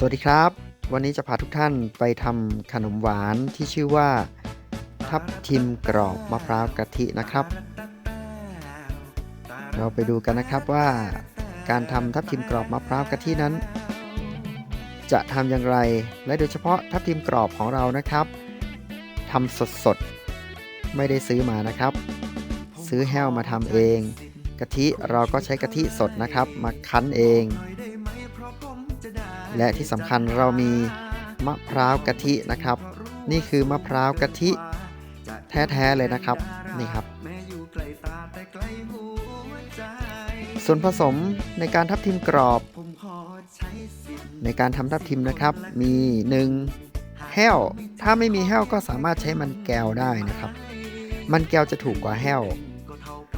สวัสดีครับ วันนี้จะพาทุกท่านไปทำขนมหวานที่ชื่อว่า ทับทิมกรอบมะพร้าวกะทินะครับ เราไปดูกันนะครับว่า การทำทับทิมกรอบมะพร้าวกะทินั้น จะทำอย่างไรและโดยเฉพาะทับทิมกรอบของเรานะครับทำสดๆไม่ได้ซื้อมานะครับ ซื้อแห้วมาทำเองกะทิเราก็ใช้กะทิสดนะครับ มาคั้นเอง และที่สำคัญเรามีมะพร้าวกะทินะครับ นี่คือมะพร้าวกะทิแท้ๆเลยนะครับนี่ครับ ส่วนผสมในการทับทิมกรอบ ในการทำทับทิมนะครับ มี 1. แห้ว ถ้าไม่มีแห้วก็สามารถใช้มันแก้วได้นะครับ มันแก้วจะถูกกว่าแห้ว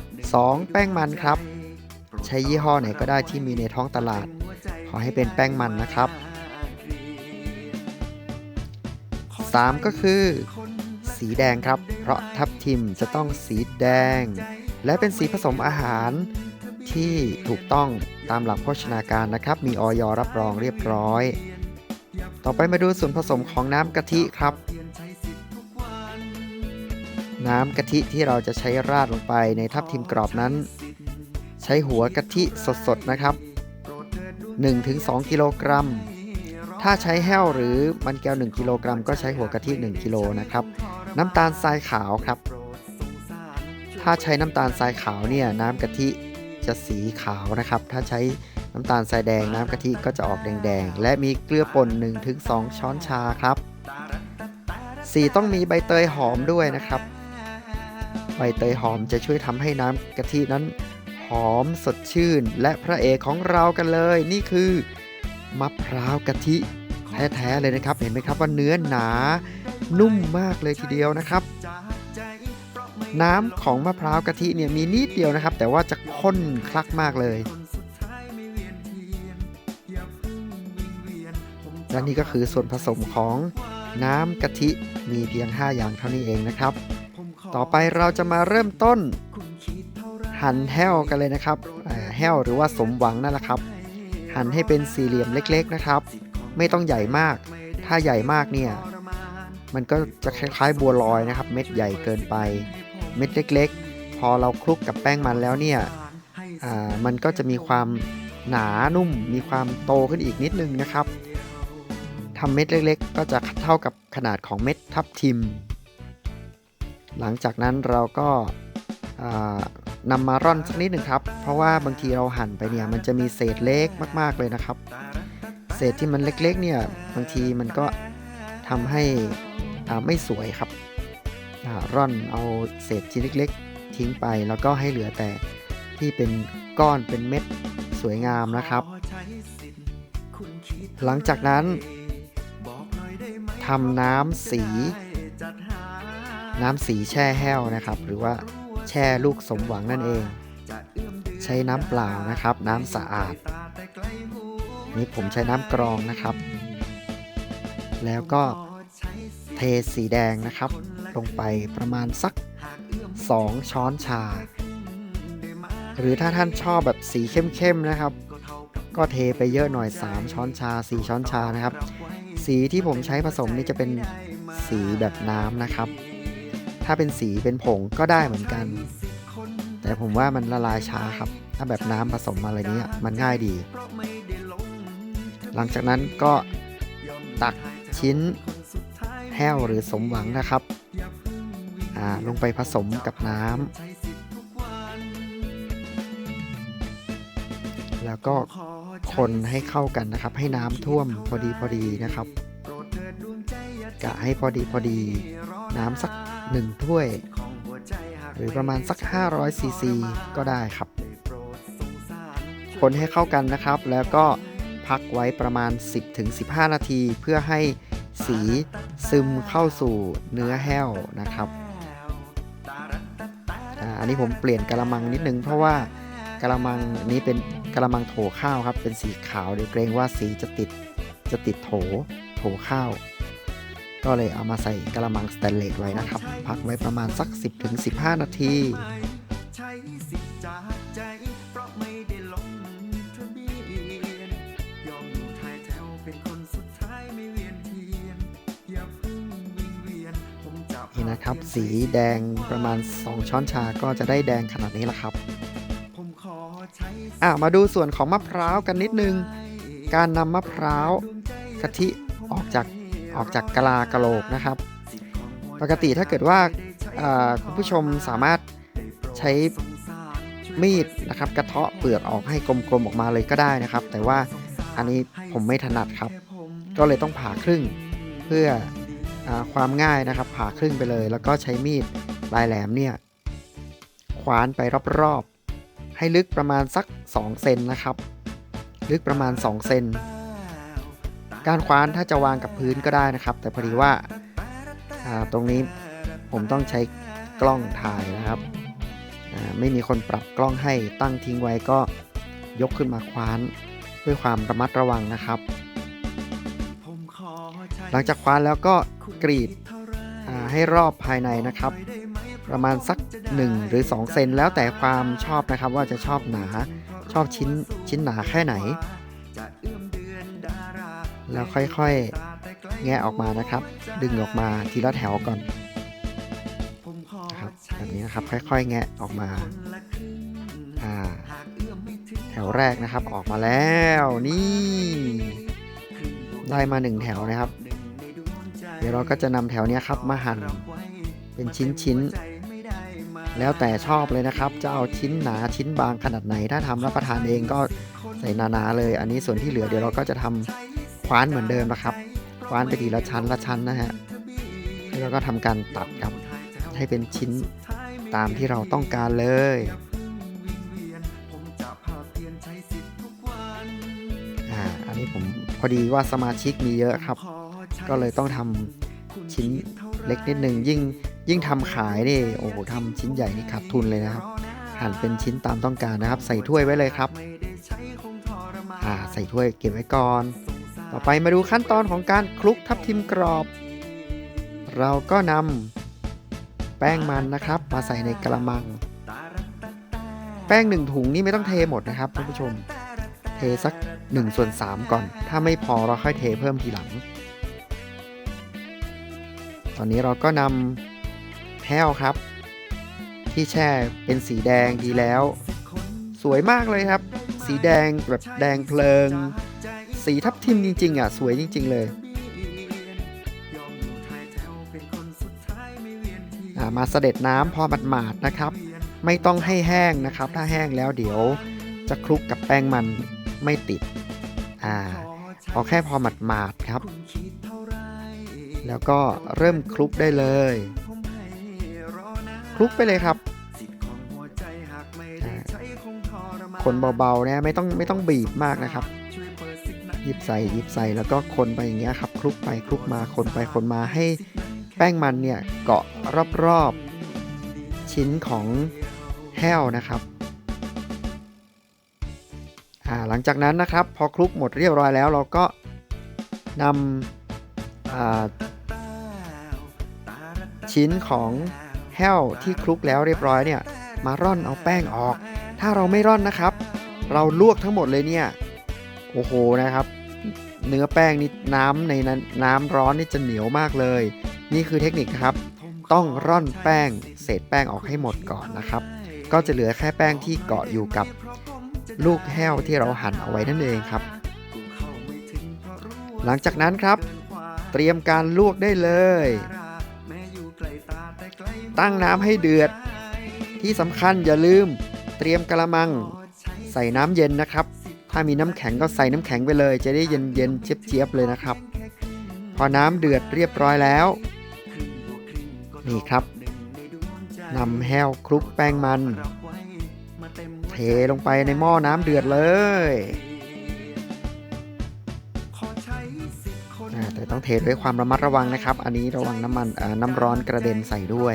2. แป้งมันครับ ใช้ยี่ห้อไหนก็ได้ที่มีในท้องตลาด ขอให้เป็นแป้งมันนะครับ 3. ก็คือ สีแดงครับ เพราะทับทิมจะต้องสีแดง และเป็นสีผสมอาหารที่ถูกต้องตามหลักโภชนาการนะครับ มีออยรับรองเรียบร้อย ต่อไปมาดูส่วนผสมของน้ำกะทิครับ น้ำกะทิที่เราจะใช้ราดลงไปในทับทิมกรอบนั้น ใช้หัวกะทิสดๆนะครับ 1-2 กิโลกรัม ถ้าใช้แห้วหรือมันแก้ว 1 กิโลกรัม ก็ใช้หัวกะทิ 1 กิโลนะครับ น้ำตาลทรายขาวครับ ถ้าใช้น้ำตาลทรายขาวเนี่ยน้ำกะทิจะสีขาวนะครับ ถ้าใช้น้ำตาลทรายแดงน้ำกะทิก็จะออกแดงๆ และมีเกลือป่น 1-2 ช้อนชาครับ สีต้องมีใบเตยหอมด้วยนะครับ ใบเตยหอมจะช่วยทำให้น้ำกะทินั้น อมสดชื่น และพระเอกของเรากันเลย นี่คือมะพร้าวกะทิแท้ๆเลยนะครับ เห็นไหมครับว่าเนื้อหนานุ่มมากเลยทีเดียวนะครับ น้ำของมะพร้าวกะทิเนี่ยมีนิดเดียวนะครับ แต่ว่าจะข้นคลักมากเลยและนี่ก็คือส่วนผสมของน้ำกะทิมีเพียง 5 อย่างเท่านี้เองนะครับ ต่อไปเราจะมาเริ่มต้น หั่นแห้วกันเลยนะครับแห้วหรือว่าสมหวังนั่นแหละครับ หั่นให้เป็นสี่เหลี่ยมเล็กๆนะครับ ไม่ต้องใหญ่มาก ถ้าใหญ่มากเนี่ยมันก็จะคล้ายๆบัวลอยนะครับ เม็ดใหญ่เกินไป เม็ดเล็กๆ พอเราคลุกกับแป้งมันแล้วเนี่ยมันก็จะมีความหนานุ่ม มีความโตขึ้นอีกนิดนึงนะครับทำเม็ดเล็กๆ ก็จะเท่ากับขนาดของเม็ดทับทิม หลังจากนั้นเราก็ นำมาร่อนสักนิดหนึ่งครับ เพราะว่าบางทีเราหั่นไปเนี่ยมันจะมีเศษเล็กมากๆเลยนะครับ เศษที่มันเล็กๆเนี่ยบางทีมันก็ทำให้ไม่สวยครับร่อนเอาเศษชิ้นเล็ก ๆ ทิ้งไปแล้วก็ให้เหลือแต่ที่เป็นก้อนเป็นเม็ดสวยงามนะครับ หลังจากนั้นทำน้ำสี น้ำสีแช่แห้วนะครับ หรือว่า แช่ลูกสมหวังนั่นเอง ใช้น้ำเปล่านะครับ น้ำสะอาด นี่ผมใช้น้ำกรองนะครับ แล้วก็เทสีแดงนะครับ ลงไปประมาณสัก 2 ช้อนชา หรือถ้าท่านชอบแบบสีเข้มๆนะครับ ก็เทไปเยอะหน่อย 3 ช้อนชา 4 ช้อนชานะครับ สีที่ผมใช้ผสมนี่จะเป็นสีแบบน้ำนะครับ ถ้าเป็นสีเป็นผงก็ได้เหมือนกัน แต่ผมว่ามันละลายช้าครับ ถ้าแบบน้ำผสมอะไรนี้มันง่ายดี หลังจากนั้นก็ตักชิ้นแห้วหรือสมหวังนะครับลงไปผสมกับน้ำแล้วก็คนให้เข้ากันนะครับ ให้น้ำท่วมพอดีพอดีนะครับกะให้พอดีพอดีน้ำสัก 1 ถ้วย หรือประมาณสัก 500ซีซีก็ได้ครับ คนให้เข้ากันนะครับ แล้วก็พักไว้ประมาณ 10-15 นาที เพื่อให้สีซึมเข้าสู่เนื้อแห้วนะครับอันนี้ผมเปลี่ยนกระมังนิดนึง เพราะว่ากระมังนี้เป็นกระมังโถข้าวครับ เป็นสีขาวเดี๋ยวเกรงว่าสีจะติดจะติดโถโถข้าว ก็เลยเอามาใส่กระมังสแตนเลสไว้นะครับ พักไว้ประมาณสัก 10-15 นาทีนี่นะครับ สีแดงประมาณ 2 ช้อนชาก็จะได้แดงขนาดนี้ละครับมาดูส่วนของมะพร้าวกันนิดนึง การนำมะพร้าวกะทิออกจาก ออกจากกะลากะโหลกนะครับ ปกติถ้าเกิดว่าอ่าคุณผู้ชมสามารถใช้มีดนะครับ กระเทาะเปลือกออกให้กลมๆออกมาเลยก็ได้นะครับ แต่ว่าอันนี้ผมไม่ถนัดครับ ก็เลยต้องผ่าครึ่งเพื่ออาความง่ายนะครับ ผ่าครึ่งไปเลย แล้วก็ใช้มีดปลายแหลมเนี่ยขวานไปรอบๆให้ลึกประมาณสัก 2 เซนนะครับ ลึกประมาณ 2 เซน การคว้านถ้าจะวางกับพื้นก็ได้นะครับ แต่พอดีว่าาตรงนี้ผมต้องใช้กล้องถ่ายนะครับ ไม่มีคนปรับกล้องให้ตั้งทิ้งไว้ก็ยกขึ้นมาคว้านด้วยความระมัดระวังนะครับ หลังจากคว้านแล้วก็กรีดให้รอบภายในนะครับ ประมาณสัก 1 หรือ 2 เซนแล้วแต่ความชอบนะครับ ว่าจะชอบหนาชอบชิ้นชิ้นหนาแค่ไหน แล้วค่อยๆ แงะออกมานะครับ ดึงออกมาทีละแถวก่อนนะครับแบบนี้นะครับค่อยๆ แงะออกมาอ่าแถวแรกนะครับออกมาแล้วนี่ ได้มาหนึ่งแถวนะครับ เดี๋ยวเราก็จะนำแถวนี้ครับมาหั่นเป็นชิ้นๆ แล้วแต่ชอบเลยนะครับ จะเอาชิ้นหนาชิ้นบางขนาดไหน ถ้าทำรับประทานเองก็ใส่หนาๆเลย อันนี้ส่วนที่เหลือเดี๋ยวเราก็จะทำ คว้านเหมือนเดิมนะครับ คว้านไปทีละชั้นละชั้นนะฮะ แล้วก็ทำการตัดครับ ให้เป็นชิ้นตามที่เราต้องการเลยอ่าอันนี้ผมพอดีว่าสมาชิกมีเยอะครับ ก็เลยต้องทำชิ้นเล็กนิดนึงยิ่งยิ่งทำขายนี่โอ้โหทำชิ้นใหญ่นี่ขาดทุนเลยนะครับ หั่นเป็นชิ้นตามต้องการนะครับ ใส่ถ้วยไว้เลยครับอ่าใส่ถ้วยเก็บไว้ก่อน ต่อไปมาดูขั้นตอนของการคลุกทับทิมกรอบ เราก็นำแป้งมันนะครับ มาใส่ในกระมัง แป้งหนึ่งถุงนี่ไม่ต้องเทหมดนะครับท่านผู้ชม เทสัก1ส่วน3ก่อน ถ้าไม่พอเราค่อยเทเพิ่มทีหลัง ตอนนี้เราก็นำแห้วครับ ที่แช่เป็นสีแดงดีแล้ว สวยมากเลยครับ สีแดงแบบแดงเพลิง สีทับทิมจริงๆอะ สวยจริง ๆ เลยอ่ามาเสด็จน้ำพอหมาดๆนะครับ ไม่ต้องให้แห้งนะครับ ถ้าแห้งแล้วเดี๋ยวจะคลุกกับแป้งมันไม่ติดอ่าเอาแค่พอหมาดๆครับ แล้วก็เริ่มคลุกได้เลย คลุกไปเลยครับ คนเบาๆนะไม่ต้องไม่ต้องบีบมากนะครับ หยิบใส่หยิบใส่แล้วก็คนไปอย่างเงี้ยครับคลุกไปคลุกมาคนไปคนมาให้แป้งมันเนี่ยเกาะรอบๆชิ้นของแห้วนะครับหลังจากนั้นนะครับพอคลุกหมดเรียบร้อยแล้วเราก็นำชิ้นของแห้วที่คลุกแล้วเรียบร้อยเนี่ยมาร่อนเอาแป้งออก ถ้าเราไม่ร่อนนะครับ เราลวกทั้งหมดเลยเนี่ย โอ้โหนะครับ เนื้อแป้งนี่น้ำในนั้นน้ำร้อนนี่จะเหนียวมากเลย นี่คือเทคนิคครับ ต้องร่อนแป้งเศษแป้งออกให้หมดก่อนนะครับ ก็จะเหลือแค่แป้งที่เกาะอยู่กับลูกแห้วที่เราหั่นเอาไว้นั่นเองครับ หลังจากนั้นครับ เตรียมการลวกได้เลย ตั้งน้ำให้เดือด ที่สำคัญอย่าลืม เตรียมกระมัง ใส่น้ำเย็นนะครับ ถ้ามีน้ำแข็งก็ใส่น้ำแข็งไปเลย จะได้เย็นเย็นเจี๊ยบๆเลยนะครับ พอน้ำเดือดเรียบร้อยแล้ว นี่ครับนำแห้วคลุกแป้งมัน เทลงไปในหม้อน้ำเดือดเลยแต่ต้องเทด้วยความระมัดระวังนะครับ อันนี้ระวังน้ำมันน้ำร้อนกระเด็นใส่ด้วย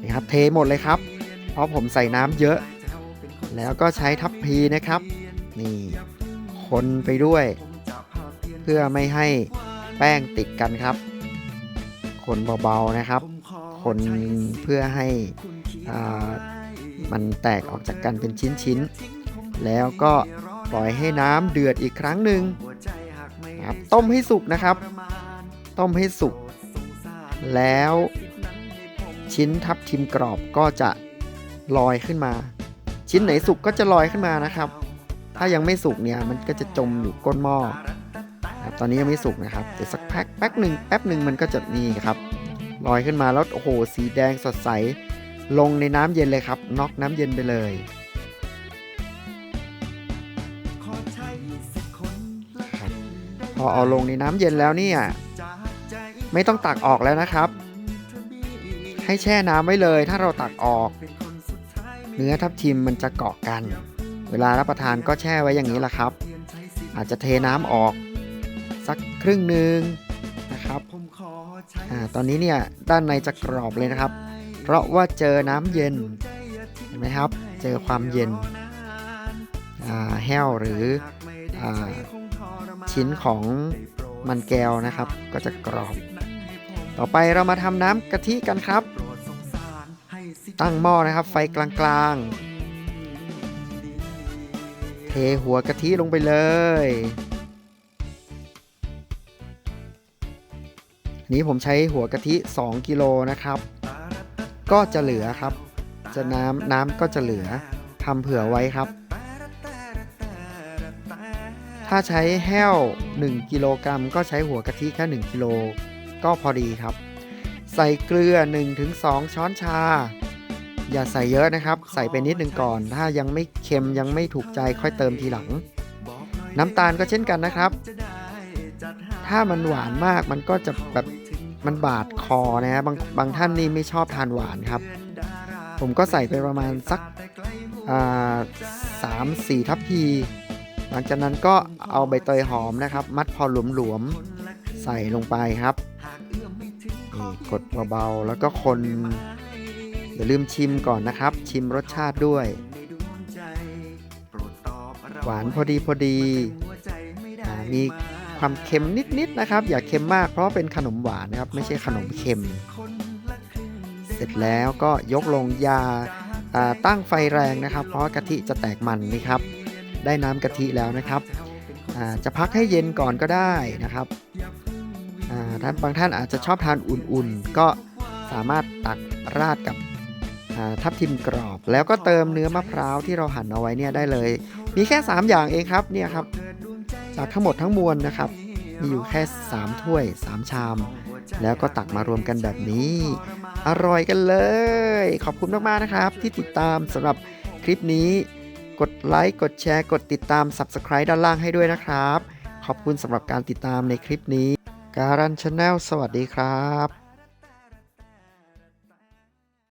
นี่ครับเทหมดเลยครับ เพราะผมใส่น้ำเยอะ แล้วก็ใช้ทัพพีนะครับ นี่คนไปด้วย เพื่อไม่ให้แป้งติดกันครับ คนเบาๆนะครับ คนเพื่อให้อ่ามันแตกออกจากกันเป็นชิ้นๆ แล้วก็ปล่อยให้น้ำเดือดอีกครั้งหนึ่งครับต้มให้สุกนะครับ ต้มให้สุก แล้วชิ้นทับทิมกรอบก็จะลอยขึ้นมา ชิ้นไหนสุกก็จะลอยขึ้นมานะครับ ถ้ายังไม่สุกเนี่ยมันก็จะจมอยู่ก้นหม้อครับตอนนี้ยังไม่สุกนะครับเดี๋ยวสักแป๊บแป๊บหนึ่งแป๊บหนึ่งมันก็จะนี่ครับลอยขึ้นมาแล้วโอ้โหสีแดงสดใสลงในน้ำเย็นเลยครับน็อกน้ำเย็นไปเลยพอเอาลงในน้ำเย็นแล้วเนี่ยไม่ต้องตักออกแล้วนะครับ ให้แช่น้ำไว้เลย ถ้าเราตักออก เนื้อทับทิมมันจะเกาะกัน เวลารับประทานก็แช่ไว้อย่างนี้แหละครับ อาจจะเทน้ำออกสักครึ่งหนึ่งนะครับอตอนนี้เนี่ยด้านในจะกรอบเลยนะครับ เพราะว่าเจอน้ำเย็นเห็นไหมครับ เจอความเย็นแห้วหรืออชิ้นของมันแก้วนะครับ ก็จะกรอบ ต่อไปเรามาทำน้ำกะทิกันครับ ตั้งหม้อนะครับ ไฟกลางๆ เทหัวกะทิลงไปเลยนนี้ผมใช้หัวกะทิ 2 กิโลนะครับ ก็จะเหลือครับ จะน้ำน้ำก็จะเหลือทำเผื่อไว้ครับ ถ้าใช้แห้ว 1 กิโลกรัมก็ใช้หัวกะทิแค่ 1 กิโล ก็พอดีครับ ใส่เกลือ 1-2 ช้อนชา อย่าใส่เยอะนะครับ ใส่ไปนิดนึงก่อน ถ้ายังไม่เค็มยังไม่ถูกใจค่อยเติมทีหลัง น้ำตาลก็เช่นกันนะครับ ถ้ามันหวานมากมันก็จะแบบมันบาดคอนะฮะบางบางท่านนี่ไม่ชอบทานหวานครับ ผมก็ใส่ไปประมาณสักสามสี่ทัพพี หลังจากนั้นก็เอาใบเตยหอมนะครับ มัดพอหลวมๆใส่ลงไปครับนี่กดเบาๆแล้วก็คน อย่าลืมชิมก่อนนะครับ ชิมรสชาติด้วย หวานพอดีพอดีอมีความเค็มนิดๆนะครับ อย่าเค็มมากเพราะเป็นขนมหวานนะครับ ไม่ใช่ขนมเค็ม เสร็จแล้วก็ยกลงยาตั้งไฟแรงนะครับ เพราะกะทิจะแตกมันนี่ครับ ได้น้ำกะทิแล้วนะครับจะพักให้เย็นก่อนก็ได้นะครับท่านบางท่านอาจจะชอบทานอุ่นๆ ก็สามารถตักราดกับ ทับทิมกรอบ แล้วก็เติมเนื้อมะพร้าวที่เราหั่นเอาไว้เนี่ยได้เลย มีแค่ 3 อย่างเองครับเนี่ยครับ จากทั้งหมดทั้งมวลนะครับ มีอยู่แค่ 3 ถ้วย 3 ชาม แล้วก็ตักมารวมกันแบบนี้ อร่อยกันเลย ขอบคุณมากๆนะครับ ที่ติดตามสำหรับคลิปนี้ กดไลค์กดแชร์กดติดตาม Subscribe ด้านล่างให้ด้วยนะครับ ขอบคุณสำหรับการติดตามในคลิปนี้การันชาแนลสวัสดีครับ